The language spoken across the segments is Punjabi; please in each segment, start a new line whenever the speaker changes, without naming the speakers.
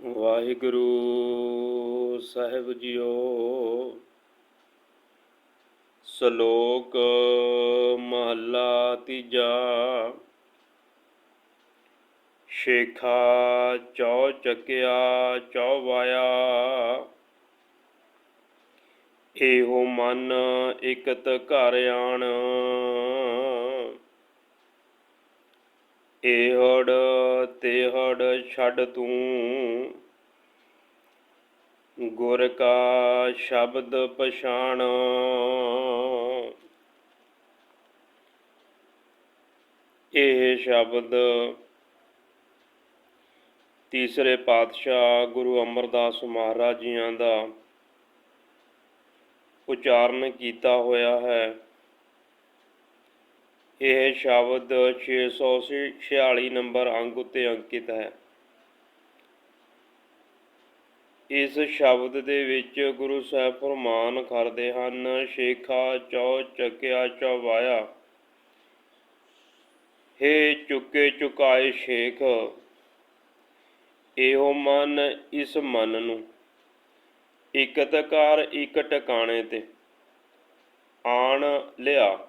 ਵਾਹਿਗੁਰੂ ਸਾਹਿਬ ਜੀਓ, ਸ਼ਲੋਕ ਮਹੱਲਾ ਤੀਜਾ, ਸ਼ੇਖਾ ਚੌ ਚੱਕਿਆ ਚੌ ਵਾਇਆ, ਇਹੋ ਮਨ ਇਕਤ ਘਰ ਆਣ। ਇਹੜ ਤੇਹੜ ਛੱਡ ਤੂੰ। ਗੁਰ ਕਾ ਸ਼ਬਦ ਪਛਾਣ। ਇਹ ਸ਼ਬਦ ਤੀਸਰੇ ਪਾਤਸ਼ਾਹ ਗੁਰੂ ਅਮਰਦਾਸ ਮਹਾਰਾਜ ਜੀਆਂ ਦਾ ਉਚਾਰਨ ਕੀਤਾ ਹੋਇਆ ਹੈ। ਇਹ ਸ਼ਬਦ 646 ਨੰਬਰ ਅੰਗ ਉੱਤੇ ਅੰਕਿਤ ਹੈ। ਇਸ ਸ਼ਬਦ ਦੇ ਵਿੱਚ ਗੁਰੂ ਸਾਹਿਬ ਫਰਮਾਨ ਕਰਦੇ ਹਨ, ਸ਼ੇਖਾ, ਚੌ, ਚੱਕਿਆ ਚੌਵਾਇਆ ਹੇ ਚੁੱਕੇ ਚੁਕਾਏ ਸ਼ੇਖ, ਇਹੋ ਮਨ ਇਸ ਮਨ ਨੂੰ। ਇਕਤਕਾਰ ਇੱਕ ਟਿਕਾਣੇ ਤੇ। ਆਣ ਲਿਆ।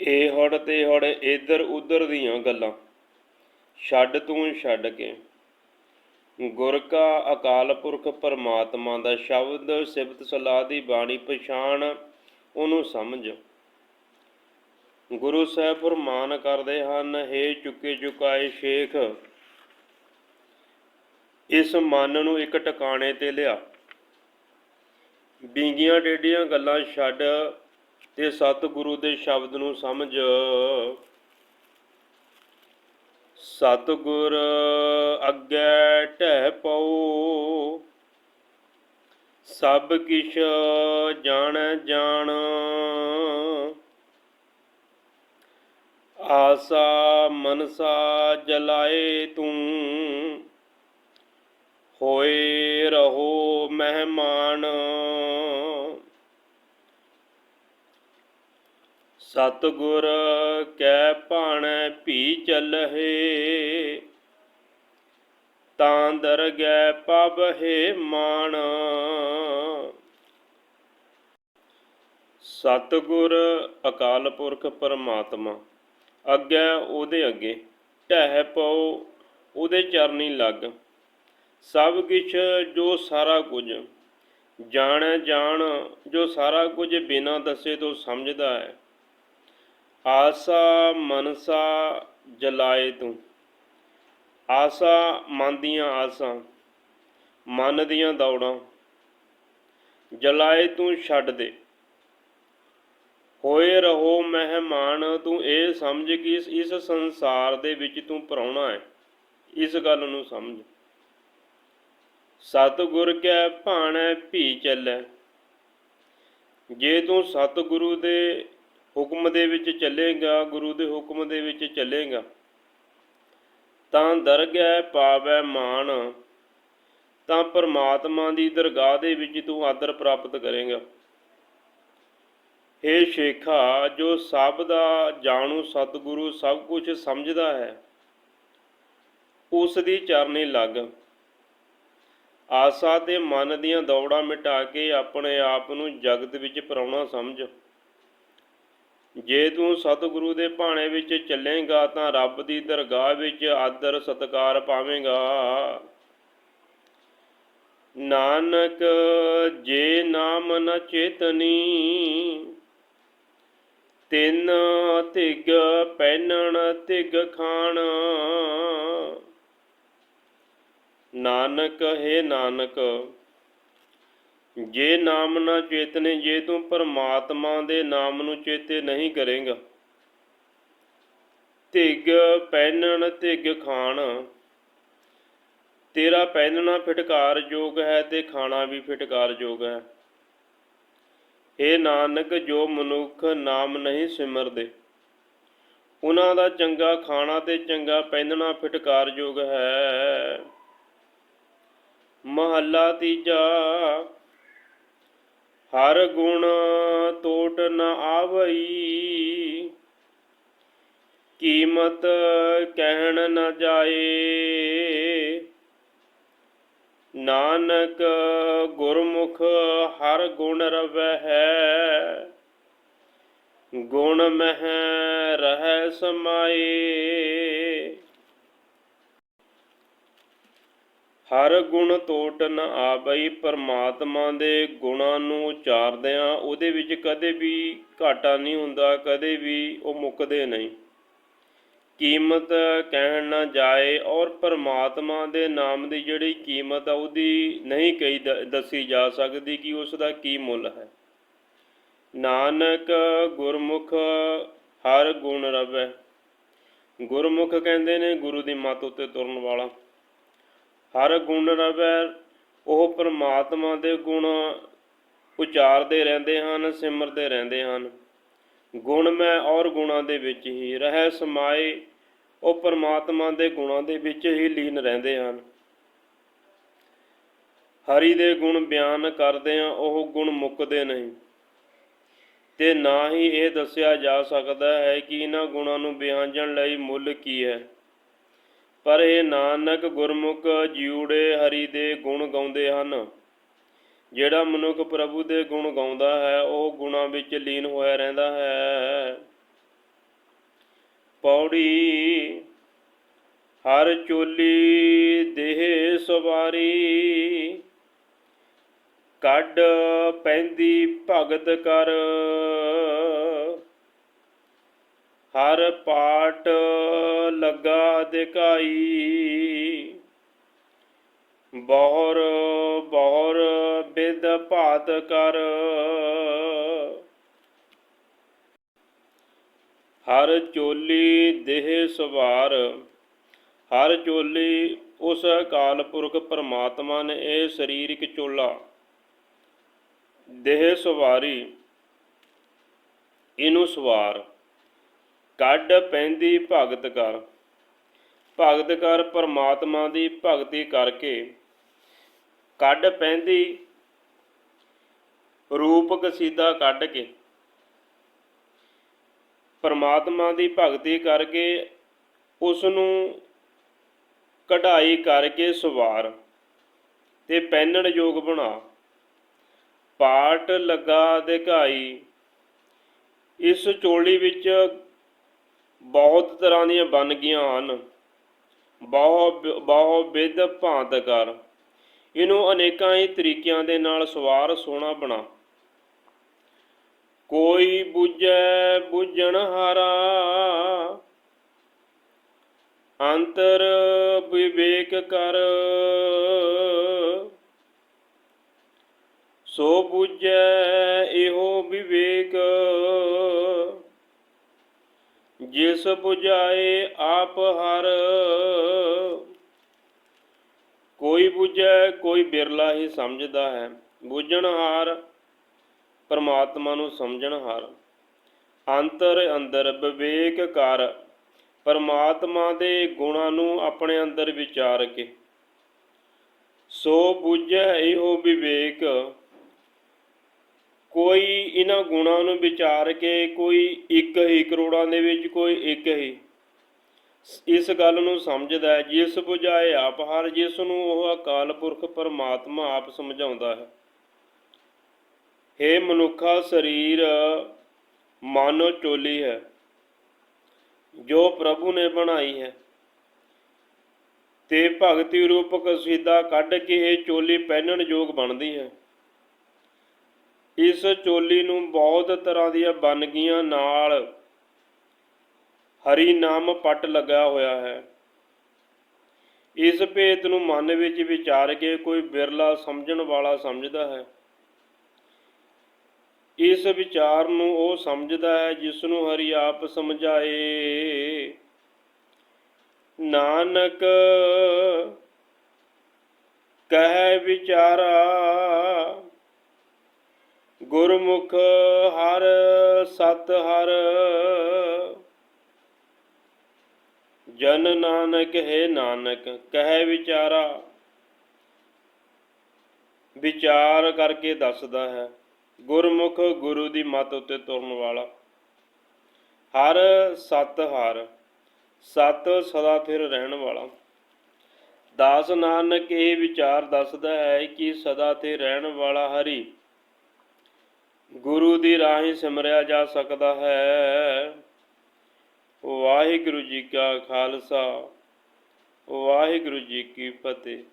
ਇਹ ਹੜ ਤੇ ਹੜ ਇਧਰ ਉਧਰ ਦੀਆਂ ਗੱਲਾਂ। ਛੱਡ ਤੂੰ ਛੱਡ ਕੇ। ਗੁਰ ਕਾ ਅਕਾਲ ਪੁਰਖ ਪਰਮਾਤਮਾ ਦਾ ਸ਼ਬਦ ਸਿਫਤ ਸਲਾਹ ਦੀ ਬਾਣੀ ਪਛਾਣ ਉਹਨੂੰ ਸਮਝ। ਗੁਰੂ ਸਾਹਿਬ ਫਰਮਾਨ ਕਰਦੇ ਹਨ, ਹੇ ਚੁੱਕੇ ਚੁਕਾਏ ਸ਼ੇਖ, ਇਸ ਮਨ ਨੂੰ ਇੱਕ ਟਿਕਾਣੇ ਤੇ ਲਿਆ। ਬਿੰਗੀਆਂ ਟੇਡੀਆਂ ਗੱਲਾਂ ਛੱਡ ਤੇ ਸਤਿਗੁਰੂ ਦੇ ਸ਼ਬਦ ਨੂੰ ਸਮਝ। ਸਤਿਗੁਰ ਅੱਗੇ ਢਹਿ ਪਉ। ਸਭ ਕਿਛ ਜਾਣ ਜਾਣ। ਆਸਾ ਮਨਸਾ ਜਲਾਏ ਤੂੰ। ਹੋਏ ਰਹੋ ਮਹਿਮਾਨ। ਸਤਗੁਰ ਕੈ ਭਾਣੈ ਭੀ ਚੱਲਹੇ, ਤਾਂ ਦਰਗਹਿ ਪਬਹਿ ਮਾਣ। ਸਤਗੁਰ ਅਕਾਲ ਪੁਰਖ ਪਰਮਾਤਮਾ, ਅੱਗੇ ਉਹਦੇ ਅੱਗੇ ਢਹਿ ਪਉ, ਉਹਦੇ ਚਰਨੀ ਲੱਗ। ਸਭ ਕੁਝ ਜੋ ਸਾਰਾ ਕੁਝ, ਜਾਣ ਜਾਣ ਜੋ ਸਾਰਾ ਕੁਝ ਬਿਨਾਂ ਦੱਸੇ ਤੋਂ ਸਮਝਦਾ ਹੈ। ਆਸਾ ਮਨਸਾ ਜਲਾਏ ਤੂੰ। ਆਸਾ ਮਨ ਦੀਆਂ ਆਸਾਂ, ਮਨ ਦੀਆਂ ਦੌੜਾਂ। ਜਲਾਏ ਤੂੰ ਛੱਡ ਦੇ। ਹੋਏ ਰਹੋ ਮਹਿਮਾਨ, ਤੂੰ ਇਹ ਸਮਝ ਕਿ ਇਸ ਸੰਸਾਰ ਦੇ ਵਿੱਚ ਤੂੰ ਪ੍ਰਾਹੁਣਾ ਹੈ। ਇਸ ਗੱਲ ਨੂੰ ਸਮਝ। ਸਤਿਗੁਰ ਕੈ ਭਾਣੈ ਭੀ ਚੱਲੈ। ਜੇ ਤੂੰ ਸਤਿਗੁਰੂ ਦੇ ਹੁਕਮ ਦੇ ਵਿੱਚ ਚੱਲੇਗਾ, ਗੁਰੂ ਦੇ ਹੁਕਮ ਦੇ ਵਿੱਚ ਚੱਲੇਗਾ। ਤਾਂ ਦਰਗਹਿ ਪਾਵੈ ਮਾਨ, ਤਾਂ ਪਰਮਾਤਮਾ ਦੀ ਦਰਗਾਹ ਦੇ ਵਿੱਚ ਤੂੰ ਆਦਰ ਪ੍ਰਾਪਤ ਕਰੇਗਾ। ਏ ਸ਼ੇਖਾ, ਜੋ ਸਭ ਦਾ ਜਾਣੂ ਸਤਿਗੁਰੂ ਸਭ ਕੁਝ ਸਮਝਦਾ ਹੈ, ਉਸ ਦੀ ਚਰਨੀ ਲੱਗ। ਆਸਾ ਤੇ ਮਨ ਦੀਆਂ ਦੌੜਾਂ ਮਿਟਾ ਕੇ ਆਪਣੇ ਆਪ ਨੂੰ ਜਗਤ ਵਿੱਚ ਪਰਾਉਣਾ ਸਮਝ। ਜੇ ਤੂੰ ਸਤਿਗੁਰੂ ਦੇ ਭਾਣੇ ਵਿੱਚ ਚੱਲੇਗਾ ਤਾਂ ਰੱਬ ਦੀ ਦਰਗਾਹ ਵਿੱਚ ਆਦਰ ਸਤਕਾਰ ਪਾਵੇਂਗਾ। ਨਾਨਕ ਜੇ ਨਾਮ ਨ ਚੇਤਨੀ, ਤਿੰਨ ਤਿਗ ਪਹਿਨਣ ਤਿਗ ਖਾਣ। ਨਾਨਕ, ਹੈ ਨਾਨਕ ਜੇ ਨਾਮ ਨਾ ਚੇਤਨੇ, ਜੇ ਤੂੰ ਪਰਮਾਤਮਾ ਦੇ ਨਾਮ ਨੂੰ ਚੇਤੇ ਨਹੀਂ ਕਰੇਗਾ। ਧਿਗ ਪਹਿਨਣ, ਧਿਗ ਖਾਣ। ਤੇਰਾ ਪਹਿਨਣਾ ਫਿਟਕਾਰ ਯੋਗ ਹੈ ਤੇ ਖਾਣਾ ਵੀ ਫਿਟਕਾਰ ਯੋਗ ਹੈ ਏ ਨਾਨਕ, ਜੋ ਮਨੁੱਖ ਨਾਮ ਨਹੀਂ ਸਿਮਰਦੇ, ਉਹਨਾਂ ਦਾ ਚੰਗਾ ਖਾਣਾ ਤੇ ਚੰਗਾ ਪਹਿਨਣਾ ਫਿਟਕਾਰ ਯੋਗ ਹੈ। ਮਹੱਲਾ ਤੀਜਾ ਹਰ ਗੁਣ ਤੋਟ ਨ ਆਵਈ, ਕੀਮਤ ਕਹਿਣ ਨ ਜਾਏ। ਨਾਨਕ ਗੁਰਮੁਖ ਹਰ ਗੁਣ ਰਵੈ ਹੈ, ਗੁਣ ਮਹਿ ਰਹਿ ਸਮਾਏ। ਹਰ ਗੁਣ ਤੋਟ ਨ ਆਵਈ ਪਰਮਾਤਮਾ ਦੇ ਗੁਣਾਂ ਨੂੰ ਉਚਾਰਦਿਆਂ, ਉਹਦੇ ਵਿੱਚ ਕਦੇ ਵੀ ਘਾਟਾ ਨਹੀਂ ਹੁੰਦਾ, ਕਦੇ ਵੀ ਉਹ ਮੁੱਕਦੇ ਨਹੀਂ। ਕੀਮਤ ਕਹਿਣ ਨਾ ਜਾਏ ਔਰ ਪਰਮਾਤਮਾ ਦੇ ਨਾਮ ਦੀ ਜਿਹੜੀ ਕੀਮਤ ਆ, ਉਹਦੀ ਨਹੀਂ ਕਹੀ ਦੱਸੀ ਜਾ ਸਕਦੀ ਕਿ ਉਸ ਦਾ ਕੀ ਮੁੱਲ ਹੈ। ਨਾਨਕ ਗੁਰਮੁਖ ਹਰ ਗੁਣ ਰਵੈ। ਗੁਰਮੁਖ ਕਹਿੰਦੇ ਨੇ ਗੁਰੂ ਦੀ ਮੱਤ ਉੱਤੇ ਤੁਰਨ ਵਾਲਾ। ਹਰ ਗੁਣ ਰਵੈ, ਉਹ ਪਰਮਾਤਮਾ ਦੇ ਗੁਣ ਉਚਾਰਦੇ ਰਹਿੰਦੇ ਹਨ, ਸਿਮਰਦੇ ਰਹਿੰਦੇ ਹਨ। ਗੁਣ ਮੈਂ ਔਰ ਗੁਣਾਂ ਦੇ ਵਿੱਚ ਹੀ ਰਹਿ ਸਮਾਏ, ਉਹ ਪਰਮਾਤਮਾ ਦੇ ਗੁਣਾਂ ਦੇ ਵਿੱਚ ਹੀ ਲੀਨ ਰਹਿੰਦੇ ਹਨ। ਹਰੀ ਦੇ ਗੁਣ ਬਿਆਨ ਕਰਦੇ ਆ ਉਹ ਗੁਣ ਮੁੱਕਦੇ ਨਹੀਂ। ਤੇ ਨਾ ਹੀ ਇਹ ਦੱਸਿਆ ਜਾ ਸਕਦਾ ਹੈ ਕਿ ਇਹਨਾਂ ਗੁਣਾਂ ਨੂੰ ਬਿਆਨਣ ਲਈ ਮੁੱਲ ਕੀ ਹੈ। ਪਰ ਇਹ ਨਾਨਕ ਗੁਰਮੁਖ ਜਿਉੜੇ ਹਰੀ ਦੇ ਗੁਣ ਗਾਉਂਦੇ ਹਨ। ਜਿਹੜਾ ਮਨੁੱਖ ਪ੍ਰਭੂ ਦੇ ਗੁਣ ਗਾਉਂਦਾ ਹੈ, ਉਹ ਗੁਣਾਂ ਵਿੱਚ ਲੀਨ ਹੋਇਆ ਰਹਿੰਦਾ ਹੈ। ਪੌੜੀ ਹਰ ਚੋਲੀ ਦੇਹ ਸਵਾਰੀ ਕੱਢ ਪੈਂਦੀ ਭਗਤ ਕਰ। ਹਰ ਪਾਠ ਲੱਗਾ ਦਿਕਾਈ ਬਹੁਰ ਬਹੁਰ ਬਿਦ ਭਾਤ ਕਰ। ਹਰ ਚੋਲੀ ਦੇਹ ਸਵਾਰ। ਹਰ ਚੋਲੀ ਉਸ ਅਕਾਲ ਪੁਰਖ ਪਰਮਾਤਮਾ ਨੇ ਇਹ ਸਰੀਰਿਕ ਚੋਲਾ। ਦੇਹ ਸਵਾਰੀ, ਇਹਨੂੰ ਸਵਾਰ। ਕੱਢ ਪੈਂਦੀ ਭਗਤ ਕਰ ਭਗਤ ਕਰ ਪਰਮਾਤਮਾ ਦੀ ਭਗਤੀ ਕਰਕੇ ਕੱਢ ਪੈਂਦੀ ਰੂਪ ਕਸੀਦਾ ਕੱਢ ਕੇ। ਪਰਮਾਤਮਾ ਦੀ ਭਗਤੀ ਕਰਕੇ ਉਸ ਨੂੰ ਕਢਾਈ ਕਰਕੇ ਸਵਾਰ ਤੇ ਪਹਿਨਣ ਯੋਗ ਬਣਾ। ਪਾਟ ਲੱਗਾ ਦਿਖਾਈ ਇਸ ਚੋਲੀ ਵਿੱਚ ਬਹੁਤ ਤਰ੍ਹਾਂ ਦੀਆਂ ਬਣ ਗਈਆਂ ਹਨ। ਬਹੁ ਬਹੁ ਵਿਧ ਭਾਂਤ ਕਰ। ਇਹਨੂੰ ਅਨੇਕਾਂ ਹੀ ਤਰੀਕਿਆਂ ਦੇ ਨਾਲ ਸਵਾਰ ਸੋਹਣਾ ਬਣਾ। ਕੋਈ ਬੁਝੈ ਬੁਝਣ ਹਾਰਾ, ਅੰਤਰ ਵਿਵੇਕ ਕਰ। ਸੋ ਬੁਝੈ ਇਹੋ ਵਿਵੇਕ। ਜਿਸ 부ਝਾਏ ਆਪ ਹਰ। ਕੋਈ 부ਝੈ, ਕੋਈ ਬਿਰਲਾ ਹੀ ਸਮਝਦਾ ਹੈ। ਬੁਝਣਹਾਰ ਪਰਮਾਤਮਾ ਨੂੰ ਸਮਝਣਹਾਰ ਅੰਤਰ ਅੰਦਰ ਵਿਵੇਕ ਕਰ। ਪਰਮਾਤਮਾ ਦੇ ਗੁਣਾਂ ਨੂੰ ਆਪਣੇ ਅੰਦਰ ਵਿਚਾਰ ਕੇ। ਸੋ ਬੁਝੈ ਇਹੋ ਵਿਵੇਕ। ਕੋਈ ਇਹਨਾਂ ਗੁਣਾਂ ਨੂੰ ਵਿਚਾਰ ਕੇ ਕੋਈ ਇੱਕ ਹੀ ਕਰੋੜਾਂ ਦੇ ਵਿੱਚ ਕੋਈ ਇੱਕ ਹੀ। ਇਸ ਗੱਲ ਨੂੰ ਸਮਝਦਾ ਹੈ, ਜਿਸ 부ਝਾਏ ਆਪ ਹਰ, ਜਿਸ ਨੂੰ ਉਹ ਅਕਾਲ ਪੁਰਖ ਪਰਮਾਤਮਾ ਆਪ ਸਮਝਾਉਂਦਾ ਹੈ। ਇਹ ਮਨੁੱਖਾ ਸਰੀਰ, ਮਾਨੋ ਚੋਲੀ ਹੈ, ਜੋ ਪ੍ਰਭੂ ਨੇ ਬਣਾਈ ਹੈ। ਤੇ ਭਗਤੀ ਰੂਪਕ ਸਿੱਧਾ ਕੱਢ ਕੇ ਇਹ ਚੋਲੀ ਪਹਿਨਣ ਯੋਗ ਬਣਦੀ ਹੈ। ਇਸ ਚੋਲੀ ਨੂੰ ਬਹੁਤ ਤਰ੍ਹਾਂ ਦੀਆਂ ਬਨਗੀਆਂ ਨਾਲ ਹਰੀ ਨਾਮ ਪੱਟ ਲੱਗਾ ਹੋਇਆ ਹੈ। ਇਸ ਭੇਤ ਨੂੰ ਮਨ ਵਿੱਚ ਵਿਚਾਰ ਕੇ ਕੋਈ ਬਿਰਲਾ ਸਮਝਣ ਵਾਲਾ ਸਮਝਦਾ ਹੈ। ਇਸ ਵਿਚਾਰ ਨੂੰ ਉਹ ਸਮਝਦਾ ਹੈ ਜਿਸ ਨੂੰ ਹਰੀ ਆਪ ਸਮਝਾਏ, ਨਾਨਕ, ਕਹਿ ਵਿਚਾਰਾ ਗੁਰਮੁਖ ਹਰ ਸਤ ਹਰ। ਜਨ ਨਾਨਕ ਹੈ ਨਾਨਕ, ਕਹਿ ਵਿਚਾਰਾ। ਵਿਚਾਰ ਕਰਕੇ ਦੱਸਦਾ ਹੈ, ਗੁਰਮੁਖ ਗੁਰੂ ਦੀ ਮੱਤ ਉੱਤੇ ਤੁਰਨ ਵਾਲਾ। ਹਰ ਸਤ ਹਰ, ਸਤ ਸਦਾ ਫਿਰ ਰਹਿਣ ਵਾਲਾ। ਦਾਸ ਨਾਨਕ ਇਹ ਵਿਚਾਰ ਦੱਸਦਾ ਹੈ ਕਿ ਸਦਾ ਤੇ ਰਹਿਣ ਵਾਲਾ ਹਰੀ ਗੁਰੂ ਦੀ ਰਾਹੀਂ ਸਿਮਰਿਆ ਜਾ ਸਕਦਾ ਹੈ। ਵਾਹਿਗੁਰੂ ਜੀ ਕਾ ਖਾਲਸਾ, ਵਾਹਿਗੁਰੂ ਜੀ ਕੀ ਫਤਿਹ।